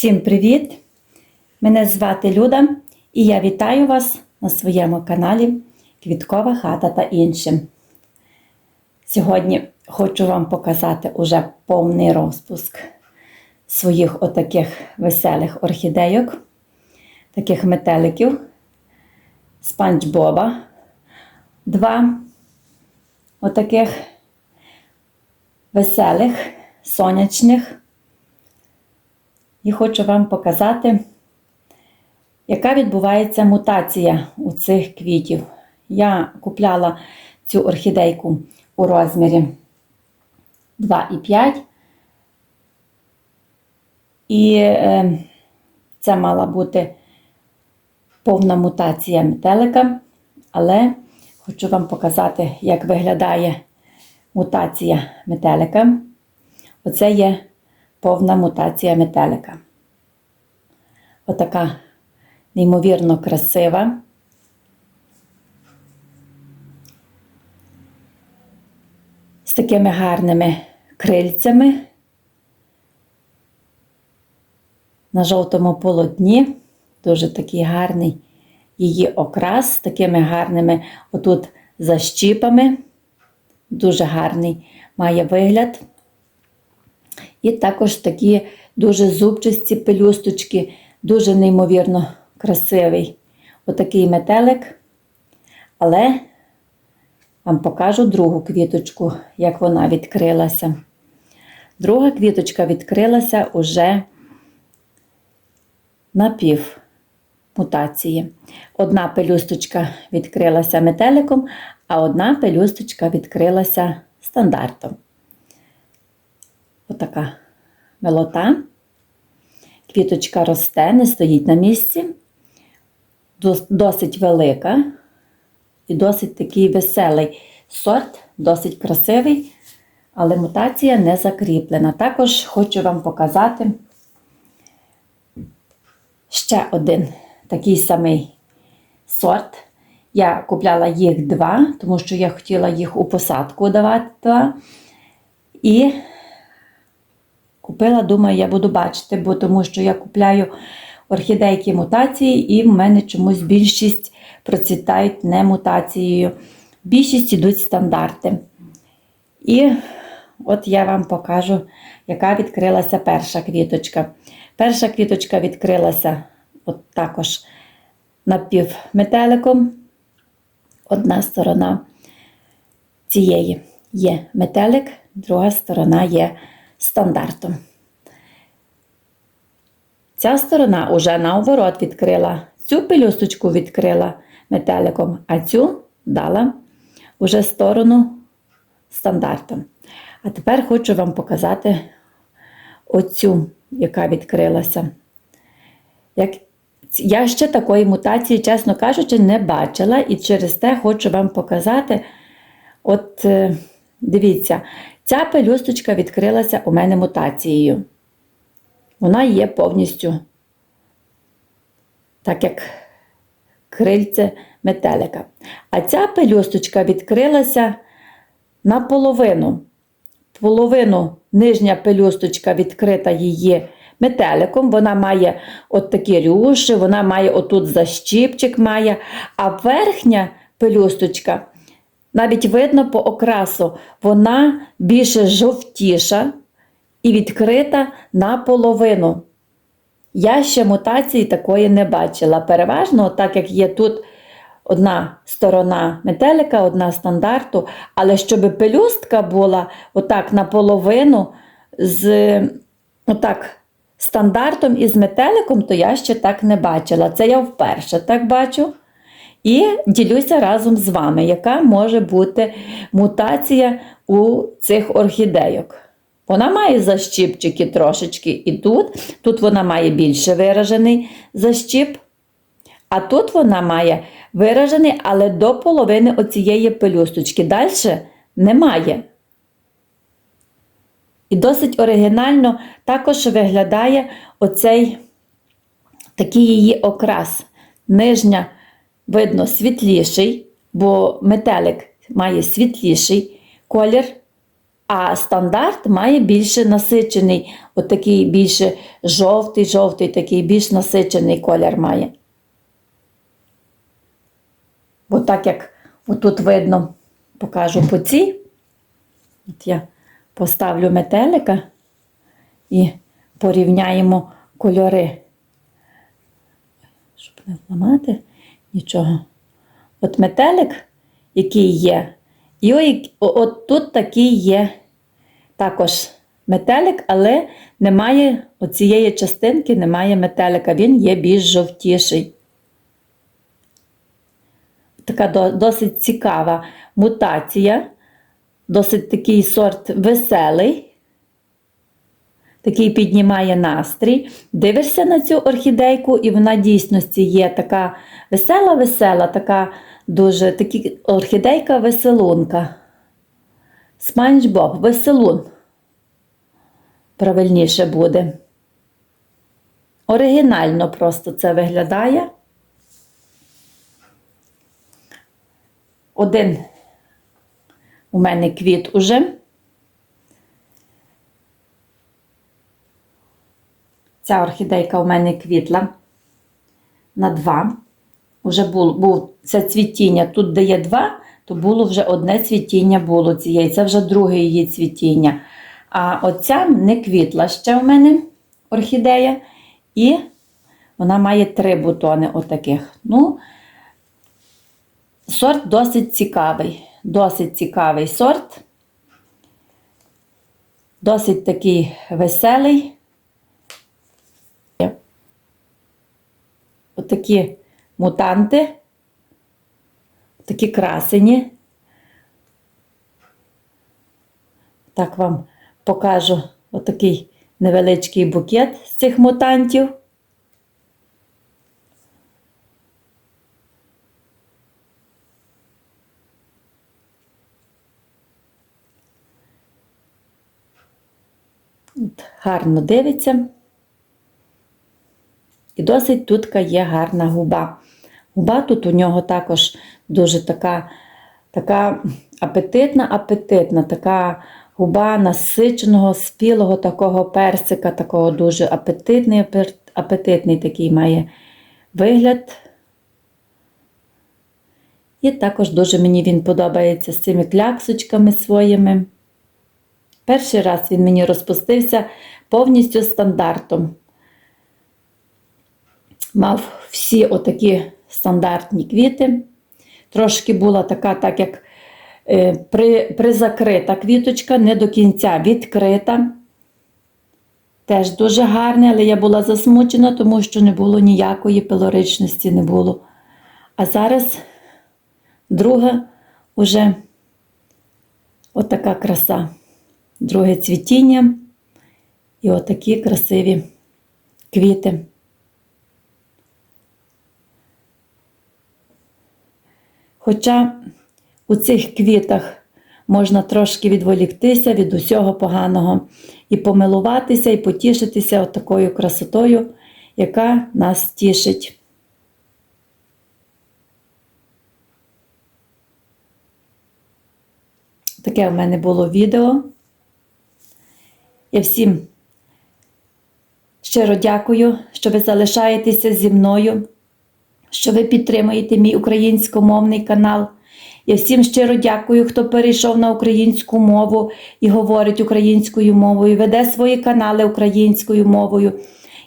Всім привіт! Мене звати Люда і я вітаю вас на своєму каналі Квіткова хата та іншим. Сьогодні хочу вам показати уже повний розпуск своїх отаких веселих орхідейок, таких метеликів, спанч Боба, два отаких веселих, сонячних. І хочу вам показати, яка відбувається мутація у цих квітів. Я купляла цю орхідейку у розмірі 2,5. І е, це мала бути повна мутація метелика, але хочу вам показати, як виглядає мутація метелика. Оце є повна мутація метелика. Отака неймовірно красива. З такими гарними крильцями на жовтому полотні. Дуже такий гарний її окрас з такими гарними отут защіпами. Дуже гарний має вигляд. І також такі дуже зубчасті пелюсточки, дуже неймовірно красивий отакий метелик. Але вам покажу другу квіточку, як вона відкрилася. Друга квіточка відкрилася уже на пів мутації. Одна пелюсточка відкрилася метеликом, а одна пелюсточка відкрилася стандартом. Отака мелота. Квіточка росте, не стоїть на місці, досить велика і досить такий веселий сорт, досить красивий, але мутація не закріплена. Також хочу вам показати ще один такий самий сорт. Я купляла їх два, тому що я хотіла їх у посадку давати. І Купила, думаю, я буду бачити, бо тому що я купляю орхідейки мутації, і в мене чомусь більшість процвітають не мутацією. Більшість йдуть стандарти. І от я вам покажу, яка відкрилася перша квіточка. Перша квіточка відкрилася от також напівметеликом. Одна сторона цієї є метелик, друга сторона є стандартом. Ця сторона уже наоборот відкрила. Цю пелюсточку відкрила метеликом, а цю дала уже сторону стандартом. А тепер хочу вам показати оцю, яка відкрилася. Як я ще такої мутації, чесно кажучи, не бачила, і через те хочу вам показати. От, е, дивіться, Ця пелюсточка відкрилася у мене мутацією. Вона є повністю, так як крильце метелика. А ця пелюсточка відкрилася наполовину. Половину нижня пелюсточка відкрита її метеликом. Вона має от такі рюші, вона має отут защіпчик має, а верхня пелюсточка навіть видно по окрасу, вона більше жовтіша і відкрита наполовину. Я ще мутації такої не бачила. Переважно, так як є тут одна сторона метелика, одна стандарту, але щоб пелюстка була отак наполовину з отак, стандартом із метеликом, то я ще так не бачила. Це я вперше так бачу. І ділюся разом з вами, яка може бути мутація у цих орхідейок. Вона має защіпчики трошечки і тут. Тут вона має більше виражений защіп. А тут вона має виражений, але до половини оцієї пелюсточки. Далі немає. І досить оригінально також виглядає оцей такий її окрас. Нижня видно світліший, бо метелик має світліший колір, А стандарт має більше насичений, от такий більше жовтий, жовтий, такий більш насичений колір має. Бо так як отут видно, покажу по цій. От я поставлю метелика і порівняємо кольори. Щоб не вламати нічого. От метелик, який є, і от тут такий є також метелик, але немає оцієї частинки, немає метелика, він є більш жовтіший. Така досить цікава мутація, досить такий сорт веселий. Такий піднімає настрій. Дивишся на цю орхідейку, і вона дійсності є така весела-весела, така дуже такі, орхідейка веселунка. Спанч Боб, веселун. Правильніше буде. Оригінально просто це виглядає. Один у мене квіт уже. Ця орхідейка у мене квітла на два. Уже був, був це цвітіння. Тут, де є два, то було вже одне цвітіння було цієї. Це вже друге її цвітіння. А оця не квітла ще у мене орхідея. І вона має три бутони отаких. Ну, сорт досить цікавий. Досить цікавий сорт. Досить такий веселий. Отакі мутанти, такі красені. Так вам покажу отакий невеличкий букет з цих мутантів. Гарно дивиться. І досить тут є гарна губа. Губа тут у нього також дуже така, така апетитна, апетитна, така губа насиченого, спілого такого персика, такого дуже апетитний, апетитний такий має вигляд. І також дуже мені він подобається з цими кляксочками своїми. Перший раз він мені розпустився повністю стандартом мав всі отакі стандартні квіти. Трошки була така, так як е, при, призакрита квіточка, не до кінця відкрита. Теж дуже гарне, але я була засмучена, тому що не було ніякої пилоричності не було. А зараз друга уже отака краса. Друге цвітіння і отакі красиві квіти. Хоча у цих квітах можна трошки відволіктися від усього поганого і помилуватися, і потішитися от такою красотою, яка нас тішить. Таке в мене було відео. Я всім щиро дякую, що ви залишаєтеся зі мною що ви підтримуєте мій українськомовний канал. Я всім щиро дякую, хто перейшов на українську мову і говорить українською мовою, веде свої канали українською мовою.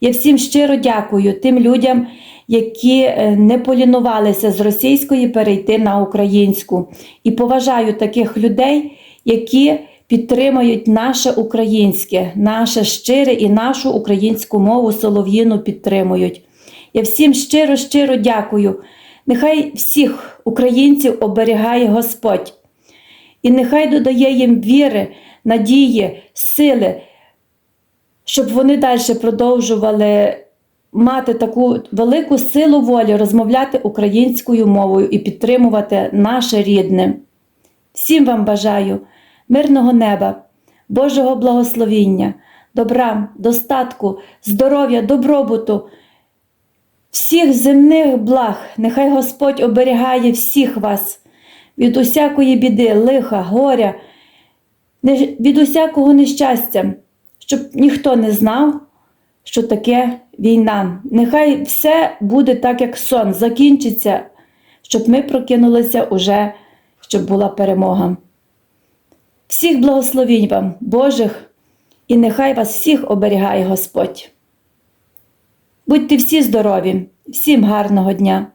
Я всім щиро дякую тим людям, які е, не полінувалися з російської перейти на українську. І поважаю таких людей, які підтримують наше українське, наше щире і нашу українську мову солов'їну підтримують. Я всім щиро, щиро дякую. Нехай всіх українців оберігає Господь. І нехай додає їм віри, надії, сили, щоб вони далі продовжували мати таку велику силу волі розмовляти українською мовою і підтримувати наше рідне. Всім вам бажаю мирного неба, Божого благословіння, добра, достатку, здоров'я, добробуту всіх земних благ, нехай Господь оберігає всіх вас від усякої біди, лиха, горя, від усякого нещастя, щоб ніхто не знав, що таке війна. Нехай все буде так, як сон, закінчиться, щоб ми прокинулися уже, щоб була перемога. Всіх благословінь вам, Божих, і нехай вас всіх оберігає Господь. Будьте всі здорові, всім гарного дня!